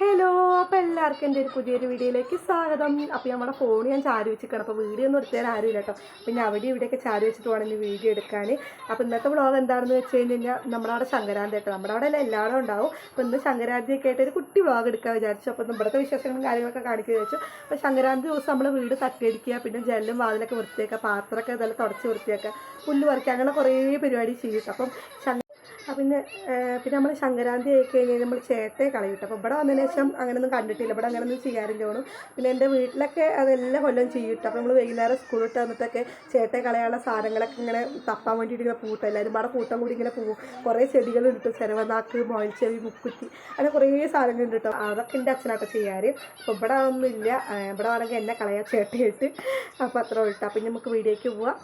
Hello അപ്പം എല്ലാവർക്കും എന്റെ ഒരു പുതിയൊരു വീഡിയോയിലേക്ക് സ്വാഗതം. അപ്പോൾ നമ്മുടെ ഫോൺ ഞാൻ ചാരി വെച്ചിരിക്കണം അപ്പോൾ വീഡിയോ ഒന്നും എടുത്താൽ ആരുമില്ല കേട്ടോ. പിന്നെ അവിടെ ഇവിടെയൊക്കെ ചാരി വെച്ചിട്ട് വേണം ഇനി വീഡിയോ എടുക്കാൻ അപ്പോൾ ഇന്നത്തെ വ്ളോഗ് എന്താണെന്ന് വെച്ച് കഴിഞ്ഞ് കഴിഞ്ഞാൽ നമ്മുടെ അവിടെ സംക്രാന്തി കേട്ടോ. നമ്മുടെ അവിടെ എല്ലാം എല്ലാവരും ഉണ്ടാവും. അപ്പോൾ ഇന്ന് ശങ്കരാന്തിയൊക്കെ ആയിട്ട് ഒരു കുട്ടി വ്ളോഗ് എടുക്കാൻ വിചാരിച്ചു. അപ്പോൾ ഇവിടുത്തെ വിശേഷങ്ങളും കാര്യങ്ങളൊക്കെ കാണിക്കുക വിചാരിച്ചു. അപ്പോൾ സംക്രാന്തി ദിവസം നമ്മൾ വീട് തട്ടിയടിക്കുക പിന്നെ ജെല്ലും വാതിലൊക്കെ വൃത്തിയാക്കുക പാത്രമൊക്കെ ഇതെല്ലാം തുടച്ച് വൃത്തിയാക്കുക പുല്ല് പറിക്കുക അങ്ങനെ കുറേ പരിപാടി ചെയ്യും. അപ്പം പിന്നെ പിന്നെ നമ്മൾ സംക്രാന്തി ആയി കഴിഞ്ഞാൽ നമ്മൾ ചേട്ടയെ കളയിട്ട് അപ്പോൾ ഇവിടെ വന്നതിന് ശേഷം അങ്ങനെയൊന്നും കണ്ടിട്ടില്ല. ഇവിടെ അങ്ങനെയൊന്നും ചെയ്യാറില്ല ഓണം പിന്നെ എന്റെ വീട്ടിലൊക്കെ അതെല്ലാം കൊല്ലം ചെയ്യിട്ട് അപ്പോൾ നമ്മൾ വൈകുന്നേരം സ്കൂളിൽ വിട്ട് വന്നിട്ടൊക്കെ ചേട്ടയെ കളയാനുള്ള സാധനങ്ങളൊക്കെ ഇങ്ങനെ തപ്പാൻ വേണ്ടിയിട്ട് ഇങ്ങനെ പൂട്ടും. എല്ലാവരും ഇവിടെ കൂട്ടം കൂടി ഇങ്ങനെ പോകും കുറേ ചെടികൾ കേട്ടോ ചെരവനാക്ക് മോൾച്ചെവി മുക്കുറ്റി അങ്ങനെ കുറേ സാധനങ്ങളുണ്ട് കേട്ടോ അതൊക്കെ എന്റെ അച്ഛനൊക്കെ ചെയ്യാറ്. അപ്പോൾ ഇവിടെ ഒന്നും ഇല്ല ഏഹ് ഇവിടെ വേണമെങ്കിൽ എന്നെ കളയാം ചേട്ടയായിട്ട്. അപ്പോൾ അത്ര ഉള്ളൂ അപ്പം നമുക്ക് വീഡിയോയ്ക്ക് പോവാം.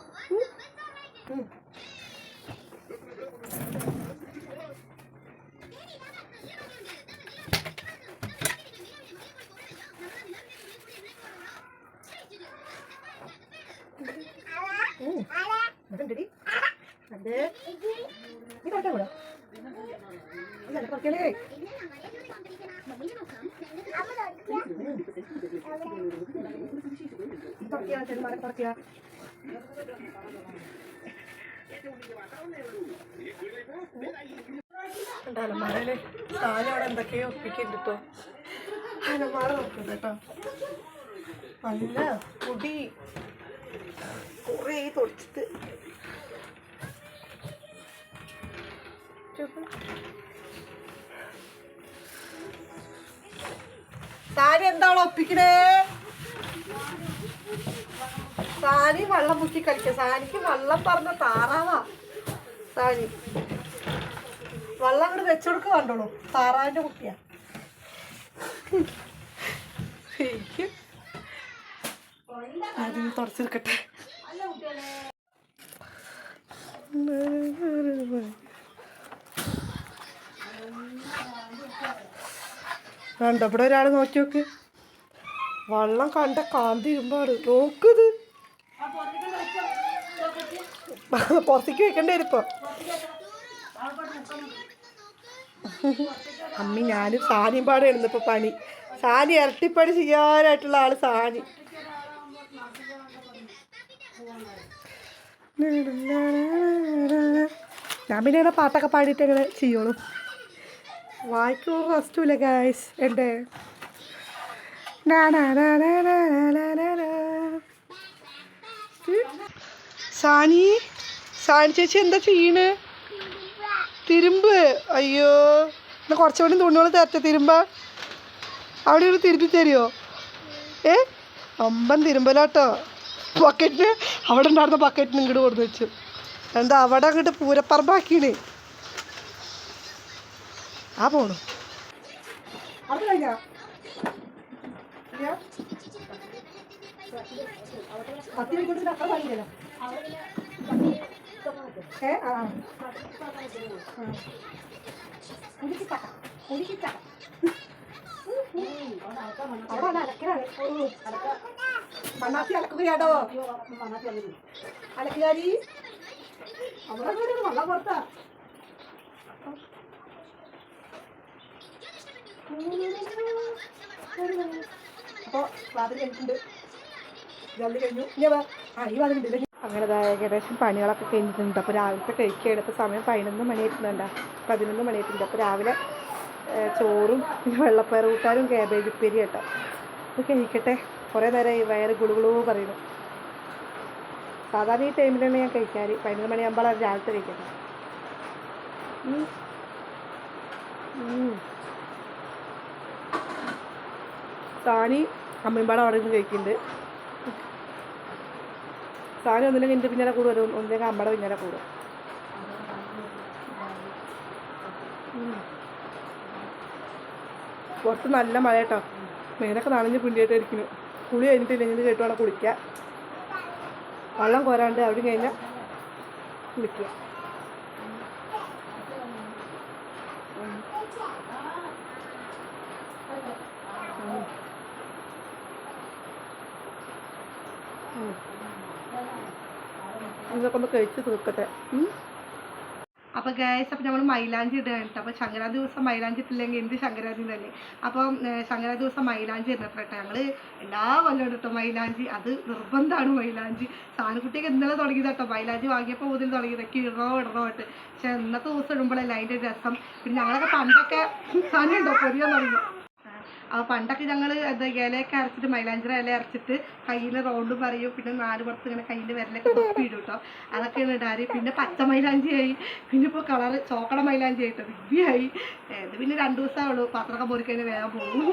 ഇതുണ്ടെടി. അത് നീ കളിക്കാൻ കൂടാ ഇല്ല. ഇത് കളിക്കാ, ചെറുമാരെ. ഉണ്ട് അലമാരയിൽ സാധനം അവിടെ എന്തൊക്കെയോ ഒപ്പിക്കുന്നുണ്ട് കേട്ടോ അലമാര നോക്കുന്നത് കേട്ടോ നല്ല പൊടി കുറേ തുടച്ചിട്ട് സാരി എന്താണ് ഒപ്പിക്കണേ? സാരി വെള്ളം മുക്കി കളിക്ക. സാരിക്ക് വെള്ളം പറഞ്ഞ താറാവാ. സാരി വെള്ളം അങ്ങോട്ട് വെച്ചുകൊടുക്ക കണ്ടോളൂ. താറാവിന്റെ കുട്ടിയാ. അതിന് തുടച്ചെടുക്കട്ടെ കണ്ടോ? ഇവിടെ ഒരാൾ നോക്കി നോക്ക്. വള്ളം കണ്ട കാന്തി ഇരുമ്പാട് നോക്കത് പുറത്തേക്ക് വെക്കണ്ടേ ഇപ്പൊ. അമ്മി ഞാനും സാനിയും പാടെ ഇപ്പൊ പണി. സാനി ഇരട്ടിപ്പണി ചെയ്യാനായിട്ടുള്ള ആൾ സാനി. ഞാൻ പിന്നെ പാട്ടൊക്കെ പാടിയിട്ട് ചെയ്യുള്ളൂ. വായിക്കോ ഫസ്റ്റുമില്ല ഗായ്സ് എന്റെ സാനി സാനി ചേച്ചി എന്താ ചെയ്യണ്? തിരുമ്പ്. അയ്യോ എന്നാൽ കുറച്ചുകൂടി തുണികൾ തരട്ടെ തിരുമ്പ. അവിടെ ഒരു തിരുമ്പി തരുമോ ഏ? അമ്പൻ തിരുമ്പലാട്ടോ. ബക്കറ്റിന് അവിടെ ഉണ്ടായിരുന്ന ബക്കറ്റിന് ഇങ്ങോട്ട് കൊടുത്ത് വെച്ചു എന്താ അവിടെ അങ്ങോട്ട് പൂരപ്പറമ്പാക്കീണേ? ആ പോണു. അത് കഴിഞ്ഞാ? പത്ത് മണിക്കൂർ അത്ര കഴിഞ്ഞല്ലോ ഏ? ആ. കുടിച്ചിട്ടാ കുടിച്ചിട്ടാ അവിടെ അലക്കലാണ്. മണ്ണാത്തി അലക്കുകയാടോ അലക്കുകാരി. അവിടെ വെള്ളം പുറത്താ. അപ്പോൾ വാതിൽ ഈ അങ്ങനെ ഏകദേശം പണികളൊക്കെ കഴിഞ്ഞിട്ടുണ്ട്. അപ്പോൾ രാവിലത്തെ കഴിക്കുകയാണ് എടുത്ത സമയം പതിനൊന്ന് മണിയായിട്ടുണ്ടോ പതിനൊന്ന് മണിയായിട്ടുണ്ട്. അപ്പോൾ രാവിലെ ചോറും പിന്നെ വെള്ളപ്പയർ കൂട്ടാനും കാബേജ് ഉപ്പേരി കേട്ടോ. അപ്പോൾ കഴിക്കട്ടെ. കുറേ നേരമായി വയറ് ഗുളുഗുളൂ പറയുന്നു. സാധാരണ ഈ ടൈമിലാണ് ഞാൻ കഴിക്കാറ്. പതിനൊന്ന് മണിയാകുമ്പോൾ രാവിലത്തെ കഴിക്കട്ടെ സാനി അമ്മയും അവിടെ നിന്ന് കഴിക്കുന്നുണ്ട്. സാനി ഒന്നില്ലെങ്കിൽ എന്റെ പിന്നാലെ കൂടെ വരും ഒന്നില്ലെങ്കിൽ അമ്മയുടെ പിന്നാലെ കൂടും. പുറത്ത് നല്ല മഴ കേട്ടോ മേനൊക്കെ നനഞ്ഞ് പിണ്ടിയായിട്ട് ഇരിക്കുന്നു കുളി കഴിഞ്ഞിട്ടില്ലെങ്കിൽ കേട്ട് വേണം കുളിക്കുക വെള്ളം കോരാണ്ട് അവിടെ കഴിഞ്ഞാൽ കുളിക്കുക. ഇതൊക്കെ ഒന്ന് കഴിച്ച് തീർക്കട്ടെ. അപ്പൊ അപ്പോൾ ഗ്യാസ് അപ്പോൾ നമ്മൾ മൈലാഞ്ചി ഇടുകയാണ് കേട്ടോ. അപ്പോൾ സംക്രാന്തി ദിവസം മൈലാഞ്ചി ഇട്ടില്ലെങ്കിൽ എന്ത് ശങ്കരാതി തന്നെ. അപ്പം ശങ്കരാ ദിവസം മൈലാഞ്ചി ഇടുന്നത് കേട്ടോ. ഞങ്ങൾ എല്ലാ കൊല്ലം കേട്ടോ മൈലാഞ്ചി. അത് നിർബന്ധമാണ് മൈലാഞ്ചി. സാധനക്കുട്ടിയൊക്കെ ഇന്നലെ തുടങ്ങിയത് കേട്ടോ. മൈലാഞ്ചി വാങ്ങിയപ്പോൾ മുതൽ തുടങ്ങിയതൊക്കെ ഇടണോ ഇടണോ ആയിട്ട് പക്ഷെ ഇന്നത്തെ ദിവസം ഇടുമ്പോഴല്ലേ അതിന്റെ രസം. പിന്നെ ഞങ്ങളൊക്കെ പണ്ടൊക്കെ സാധനം ഉണ്ടോ? പൊരിയാൻ തുടങ്ങി. അപ്പോൾ പണ്ടൊക്കെ ഞങ്ങൾ എന്താ ഇലയൊക്കെ അരച്ചിട്ട് മൈലാഞ്ചിറ ഇല അരച്ചിട്ട് കയ്യിൽ റൗണ്ട് പറയും. പിന്നെ നാല് പുറത്ത് ഇങ്ങനെ കയ്യിൽ വിരലൊക്കെ തൊപ്പി ഇടും കേട്ടോ അതൊക്കെയാണ് ഇടാറ്. പിന്നെ പച്ച മൈലാഞ്ചിയായി. പിന്നെ ഇപ്പോൾ കളർ ചോക്കട മൈലാഞ്ചി ആയിട്ട് ദിവ്യായി ഇത് പിന്നെ രണ്ട് ഉള്ളൂ. പത്രമൊക്കെ പൊറിക്കഴിഞ്ഞാൽ വേഗം പോകും.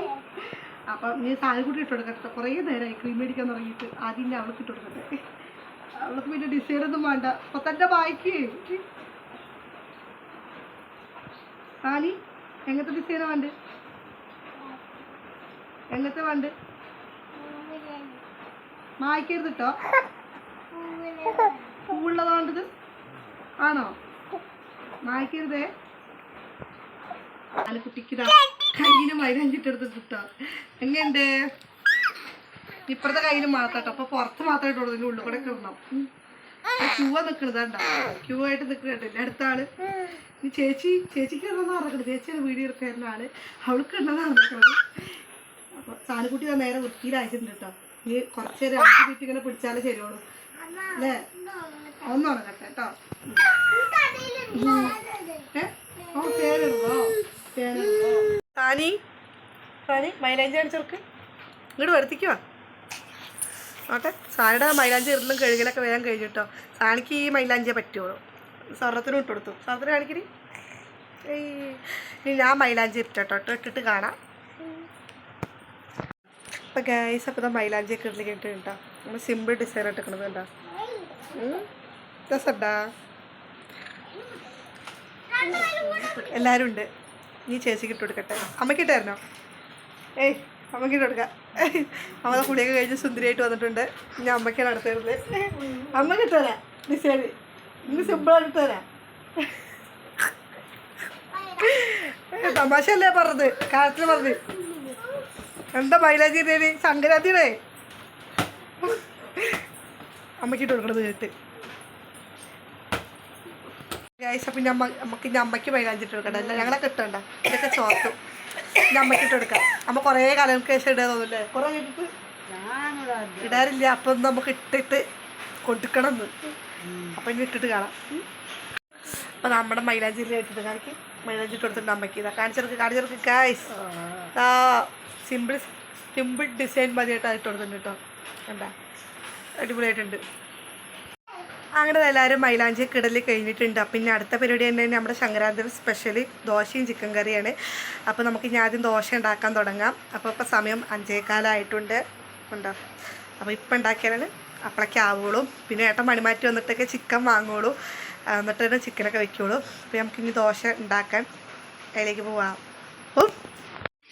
അപ്പം നീ സാധനക്കുട്ടി ഇട്ട് കൊടുക്കട്ടെ കുറേ നേരമായി ക്രീം മേടിക്കാൻ തുടങ്ങിയിട്ട്. ആദ്യം ഞാൻ അവൾക്ക് ഇട്ട് കൊടുക്കട്ടെ. അവൾക്ക് പിന്നെ ഡിസൈനൊന്നും വേണ്ട. അപ്പൊ തന്റെ വായിക്കേ. ആനി എങ്ങനത്തെ ഡിസൈനാ വേണ്ടത്? എങ്ങനത്തെ വേണ്ട? മായ്ക്കരുത് കേട്ടോ പൂവുള്ളത് ആണോ? മായ്ക്കരുതേ. ആനക്കുട്ടിക്ക് കയ്യിന് മൈലാഞ്ചിട്ടെടുത്ത് കിട്ടോ എങ്ങനെയുണ്ട്? ഇപ്പുറത്തെ കയ്യിൽ മാത്രട്ടോ. അപ്പൊ പുറത്ത് മാത്രം ഇട്ട് ഉള്ളു കൂടെ കിടണം ക്യൂവ ആ നിക്കണത് കണ്ടോ? ക്യൂ ആയിട്ട് നിക്കണുണ്ട് എന്റെ അടുത്ത ചേച്ചി ചേച്ചിക്ക് ഇടണമെന്ന് പറഞ്ഞത് ചേച്ചിയുടെ വീഡിയോ എടുക്കുന്ന ആൾ. അവൾക്ക് ഇടണമെന്ന് പറഞ്ഞത് സാനുകുട്ടി ഞാൻ നേരെ വൃത്തിയിലായിട്ടുണ്ട് കേട്ടോ. ഈ കുറച്ച് നേരം അഞ്ച് മിനിറ്റ് ഇങ്ങനെ പിടിച്ചാലേ ശരിയുള്ളൂ. അല്ലേ? ഒന്നാണ് കേട്ടോ. കേട്ടോ ഏ? ഓ തേനിടുവോ തേനിടുവോ സാനി സാനി മൈലാഞ്ചി കാണിച്ചവർക്ക് ഇങ്ങോട്ട് വരുത്തിക്കുവാ നോട്ടെ സാനിയുടെ മൈലാഞ്ചി ഇടലും കഴുകലൊക്കെ വേഗം കഴിഞ്ഞു കേട്ടോ. സാനിക്ക് ഈ മൈലാഞ്ചിയെ പറ്റുള്ളൂ. സ്വർണത്തിനും ഇട്ട് കൊടുത്തു. സ്വർണത്തിന് കാണിക്കണി ഈ ഞാൻ മൈലാഞ്ചി ഇട്ടോ ഇട്ടിട്ട് കാണാം. അപ്പോൾ ഗൈസ് അപ്പോൾ മൈലാഞ്ചി ഒക്കെ ഇടൽ കേട്ടോ നമ്മൾ സിമ്പിൾ ഡിസൈൻ എടുക്കണത് കേട്ടോ രസണ്ടാ എല്ലാവരും ഉണ്ട്. നീ ചേച്ചിക്ക് ഇട്ട് കൊടുക്കട്ടെ. അമ്മയ്ക്ക് ഇട്ടായിരുന്നോ ഏയ് അമ്മയ്ക്ക് ഇട്ട് കൊടുക്കാം. അമ്മ കുളിയൊക്കെ കഴിഞ്ഞ് സുന്ദരിയായിട്ട് വന്നിട്ടുണ്ട്. ഇനി അമ്മയ്ക്കാണ് അടുത്തത് അമ്മയ്ക്ക് ഇട്ടുതരാം ഡിസൈൻ ഇന്ന് സിമ്പിളായിട്ട് തമാശ തമാശയല്ലേ പറഞ്ഞത്? കാലത്തിൽ പറഞ്ഞത് എന്താ മൈലാജി ദേവി സംക്രാന്തിയുടെ? അമ്മയ്ക്കിട്ട് കൊടുക്കണത് കേട്ട്. ഗൈസ് അപ്പം അമ്മ നമുക്ക് ഇനി അമ്മയ്ക്ക് മൈലാഞ്ചി ഇട്ട് കൊടുക്കണ്ട. അല്ല ഞങ്ങളെ കിട്ടണ്ട ഇതൊക്കെ ചോർത്തു. ഇനി അമ്മയ്ക്കിട്ട് കൊടുക്കാം. അമ്മ കുറേ കാലങ്ങൾക്ക് ശേഷം ഇടാൻ തോന്നില്ലേ കുറേ കഴിഞ്ഞിട്ട് ഇടാറില്ല അപ്പൊ നമുക്ക് ഇട്ടിട്ട് കൊടുക്കണം എന്ന് അപ്പം ഇനി ഇട്ടിട്ട് കാണാം. അപ്പൊ നമ്മുടെ മൈലാഞ്ചി ഇട്ടിട്ട് കാണിക്ക്. മൈലാഞ്ചി ഇട്ട് കൊടുത്തിട്ടുണ്ട് അമ്മയ്ക്ക്. ഇതാ കാണിച്ചെടുക്ക് കാണിച്ചെടുക്ക് ഗൈസ് സിമ്പിൾ സിമ്പിൾ ഡിസൈൻ മതിയായിട്ട് ഇട്ട് കൊടുത്തിട്ടുണ്ട് കേട്ടോ എന്താ അടിപൊളിയായിട്ടുണ്ട്. അങ്ങനെ എല്ലാവരും മൈലാഞ്ചി കിടൽ കഴിഞ്ഞിട്ടുണ്ട്. അപ്പം ഇനി അടുത്ത പരിപാടി തന്നെ നമ്മുടെ സംക്രാന്തി സ്പെഷ്യൽ ദോശയും ചിക്കൻ കറിയാണ്. അപ്പോൾ നമുക്ക് ഇനി ആദ്യം ദോശ ഉണ്ടാക്കാൻ തുടങ്ങാം. അപ്പോൾ ഇപ്പോൾ സമയം അഞ്ചേക്കാലായിട്ടുണ്ട് ഉണ്ടോ? അപ്പോൾ ഇപ്പം ഉണ്ടാക്കിയാലാണ് അപ്പോഴൊക്കെ ആവുള്ളൂ. പിന്നെ ഏട്ടൻ മണിമാറ്റി വന്നിട്ടൊക്കെ ചിക്കൻ വാങ്ങുള്ളൂ. ആ, എന്നിട്ട് തന്നെ ചിക്കനൊക്കെ വെക്കുള്ളൂ. അപ്പോൾ നമുക്കിനി ദോശ ഉണ്ടാക്കാൻ അതിലേക്ക് പോവാം. ഓ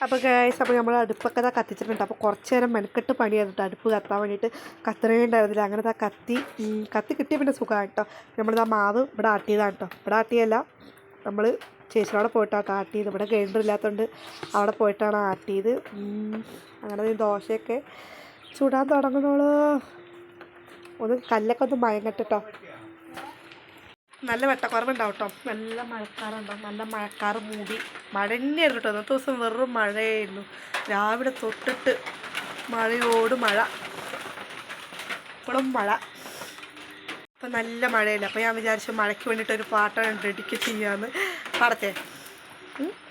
അപ്പോൾ ഗൈസ് അപ്പോൾ നമ്മൾ അടുപ്പൊക്കെ ഇതാ കത്തിച്ചിട്ടുണ്ട്. അപ്പോൾ കുറച്ച് നേരം മെനക്കെട്ട് പണി ചെയ്തിട്ട് അടുപ്പ് കത്താൻ വേണ്ടിയിട്ട് കത്തണേണ്ടായിരുന്നില്ല അങ്ങനെ ഇതാ കത്തി കത്തി കിട്ടിയ പിന്നെ സുഖമാണ് കേട്ടോ നമ്മളിതാ മാവ് ഇവിടെ ആട്ടിയതാണ് കേട്ടോ ഇവിടെ ആട്ടിയല്ല. നമ്മൾ ചേച്ചിയോടെ പോയിട്ടാണ് ആട്ടിയത്. ഇവിടെ ഗ്രൈൻഡർ ഇല്ലാത്തതുകൊണ്ട് അവിടെ പോയിട്ടാണ് ആട്ടിയത്. അങ്ങനെ ദോശയൊക്കെ ചൂടാൻ തുടങ്ങുന്നോളൂ ഒന്ന് കല്ലൊക്കെ ഒന്ന് മയം കേട്ടോ നല്ല വെട്ടക്കുറവുണ്ടാവും കേട്ടോ നല്ല മഴക്കാറുണ്ടാവും നല്ല മഴക്കാറ് മൂടി. മഴ തന്നെയായിരുന്നു കേട്ടോ. അന്നത്തെ ദിവസം വെറും മഴയായിരുന്നു. രാവിലെ തൊട്ടിട്ട് മഴയോട് മഴ. ഇപ്പോഴും മഴ. ഇപ്പം നല്ല മഴയില്ല? അപ്പോൾ ഞാൻ വിചാരിച്ചു മഴയ്ക്ക് വേണ്ടിയിട്ട് ഒരു പാട്ടാണ് ഡെഡിക്കേറ്റ് ചെയ്യാമെന്ന് പാടത്തെ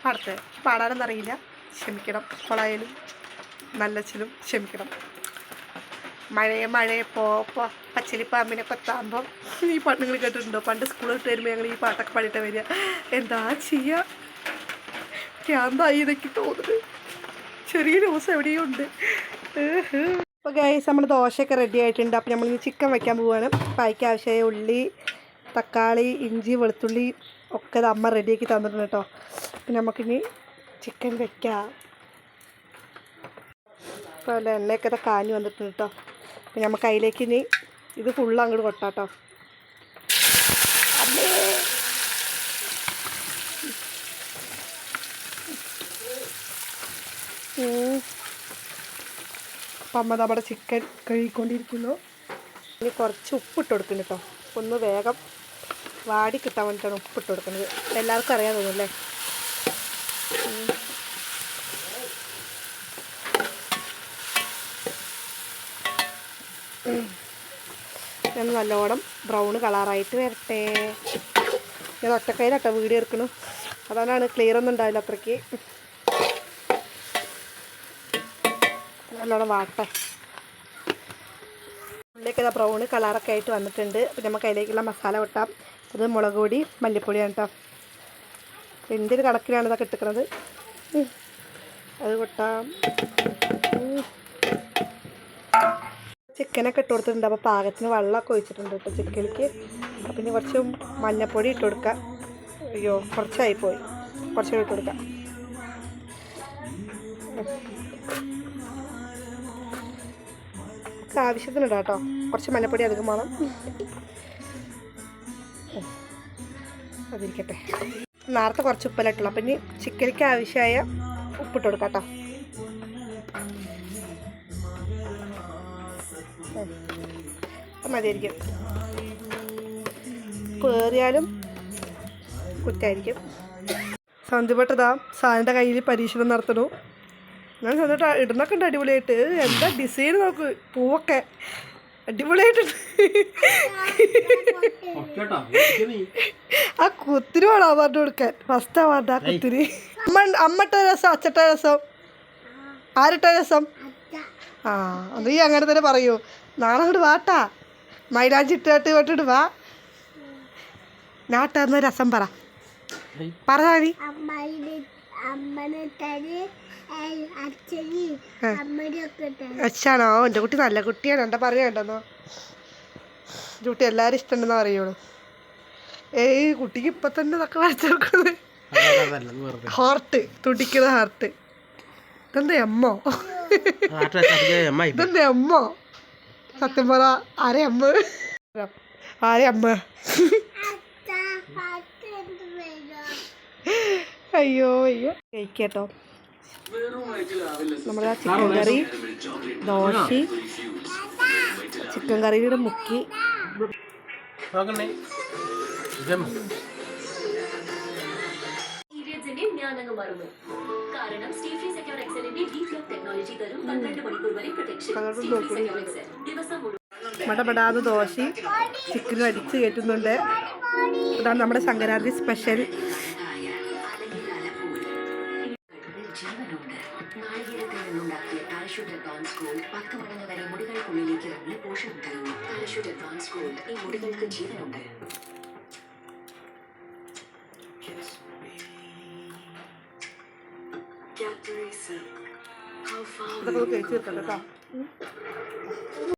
പാടത്തെ പാടാനൊന്നും അറിയില്ല ക്ഷമിക്കണം. കൊളായാലും നല്ലച്ചിലും ക്ഷമിക്കണം. മഴയെ മഴയെ പോ പോ പച്ചലി പാമ്പിനെ കൊത്താകുമ്പം ഈ പാട്ട് നിങ്ങൾ കേട്ടിട്ടുണ്ടോ? പണ്ട് സ്കൂളിൽ വിട്ട് വരുമ്പോൾ ഞങ്ങൾ ഈ പാട്ടൊക്കെ പാടിയിട്ട് വരിക. എന്താ ചെയ്യുക ക്യാമ്പായി ഇതൊക്കെ തോന്നുന്നത് ചെറിയ ന്യൂസ് എവിടെയും ഉണ്ട്. അപ്പോൾ ഗൈസ് നമ്മൾ ദോശയൊക്കെ റെഡി ആയിട്ടുണ്ട്. അപ്പോൾ നമ്മൾ ഇനി ചിക്കൻ വയ്ക്കാൻ പോവുകയാണ് അപ്പോൾ അതിക്ക് ആവശ്യമായ ഉള്ളി തക്കാളി ഇഞ്ചി വെളുത്തുള്ളി ഒക്കെ അമ്മ റെഡിയാക്കി തന്നിട്ടുണ്ട് കേട്ടോ പിന്നെ നമുക്കിനി ചിക്കൻ വെക്കാം. അപ്പോൾ അല്ല എണ്ണയൊക്കെ കാഞ്ഞ് വന്നിട്ടുണ്ട് കേട്ടോ അപ്പം നമുക്ക് അതിലേക്ക് ഇനി ഇത് ഫുള്ള് അങ്ങോട്ട് കൊട്ടാട്ടോ. അപ്പം അമ്മ നമ്മുടെ ചിക്കൻ കഴുകിക്കൊണ്ടിരിക്കുന്നു. ഇനി കുറച്ച് ഉപ്പിട്ട് കൊടുക്കുന്നു കേട്ടോ ഒന്ന് വേഗം വാടി കിട്ടാൻ വേണ്ടിയിട്ടാണ് ഉപ്പിട്ട് കൊടുക്കുന്നത്. എല്ലാവർക്കും അറിയാൻ തോന്നുന്നു അല്ലേ ഞാൻ നല്ലോണം ബ്രൗൺ കളറായിട്ട് വരട്ടെ. ഞാൻ ഒറ്റക്കൈയിലാട്ടോ വീഡിയോ എടുക്കണു. അതാണ് ക്ലിയർ ഒന്നും ഉണ്ടാവില്ല അത്രയ്ക്ക്. നല്ലോണം വാട്ടെ. ഉള്ളിലേക്ക് ഇതാ ബ്രൗൺ കളറൊക്കെ ആയിട്ട് വന്നിട്ടുണ്ട്. അപ്പം നമുക്ക് അതിലേക്കുള്ള മസാല കൊട്ടാം അത് മുളക് പൊടി മല്ലിപ്പൊടിയാണ് കേട്ടോ എന്തൊരു കണക്കിലാണ് ഇതൊക്കെ ഇട്ടുക്കുന്നത്. അത് കൊട്ടാം. ചിക്കനൊക്കെ ഇട്ട് കൊടുത്തിട്ടുണ്ട്. അപ്പോൾ പാകത്തിന് വെള്ളമൊക്കെ ഒഴിച്ചിട്ടുണ്ട് കേട്ടോ ചിക്കനിലേക്ക്. അപ്പം ഇനി കുറച്ച് മഞ്ഞപ്പൊടി ഇട്ട് കൊടുക്കാം. അയ്യോ കുറച്ചായി പോയി. കുറച്ചുകൂടി ഇട്ട് കൊടുക്കാം. ആവശ്യത്തിന് കേട്ടോ കുറച്ച് മഞ്ഞപ്പൊടി അധികം വേണം. അതിരിക്കട്ടെ. നേരത്തെ കുറച്ച് ഉപ്പലിട്ടുള്ളൂ അപ്പം ഇനി ചിക്കനിക്ക് ആവശ്യമായ ഉപ്പിട്ട് കൊടുക്കാം കേട്ടോ മതിയായിരിക്കും. പേറിയാലും കുറ്റായിരിക്കും. സന്ധിപ്പെട്ടതാ സാറിന്റെ കയ്യിൽ പരീക്ഷണം നടത്തണു. ഞാൻ സന്ധിട്ട് ഇടുന്നൊക്കെ ഉണ്ട് അടിപൊളിയായിട്ട്. എന്താ ഡിസൈൻ നോക്ക് പൂവൊക്കെ. അടിപൊളിയായിട്ടുണ്ട് ആ കുത്തിരി വേണം അവാർഡ് കൊടുക്കാൻ. ഫസ്റ്റ് അവാർഡ് ആ കുത്തിരി അമ്മ അമ്മട്ട രസം അച്ചട്ട രസം. ആരട്ട രസം? ആ അത് ഈ അങ്ങനെ തന്നെ പറയൂ. നാളെ അങ്ങോട്ട് വാട്ടാ മൈലാഞ്ചിട്ടാട്ട് വെട്ടിട്ട് വാ. നാട്ടാർന്ന രസം പറ. പറ നീ അമ്മയുടെ തരി അച്ഛന് അമ്മയൊക്കെ തരും അച്ഛാണോ? എന്റെ കുട്ടി നല്ല കുട്ടിയാണ്. എന്താ പറയണ്ടെന്നോ എന്റെ കുട്ടി എല്ലാവരും ഇഷ്ടമുണ്ടെന്ന് പറയുള്ളൂ. ഏയ് കുട്ടിക്ക് ഇപ്പൊ തന്നെ ഇതൊക്കെ വരച്ചു നോക്കുന്നത് ഹാർട്ട് തുടിക്കുന്ന ഹാർട്ട് ഇതെന്താ അമ്മോ? ഇതെന്താ അമ്മോ. സത്യം പറ ആരെ അമ്മ? ആരെ അമ്മ? അയ്യോ അയ്യോ. കഴിക്കട്ടോ. നമ്മുടെ ആ ചിക്കൻ കറി ദോശ ചിക്കൻ കറിയുടെ മുക്കി. ഞാൻ ഞാനങ്ങ് മറന്നു. കാരണം സ്റ്റീഫി മടപടാതെ ദോശ ചിക്കൻ അടിച്ച് കയറ്റുന്നുണ്ട് അതാണ് നമ്മുടെ സംക്രാന്തി സ്പെഷ്യൽ. പത്ത് മടങ്ങ് വരെ മുടികൾക്കുള്ളിലേക്ക് ഇറങ്ങി പോഷണം തരുന്നു അഡ്വാൻസ് ഗോൾഡ് ഈ മുടികൾക്ക് ജീവനുണ്ട് OK，就等得到。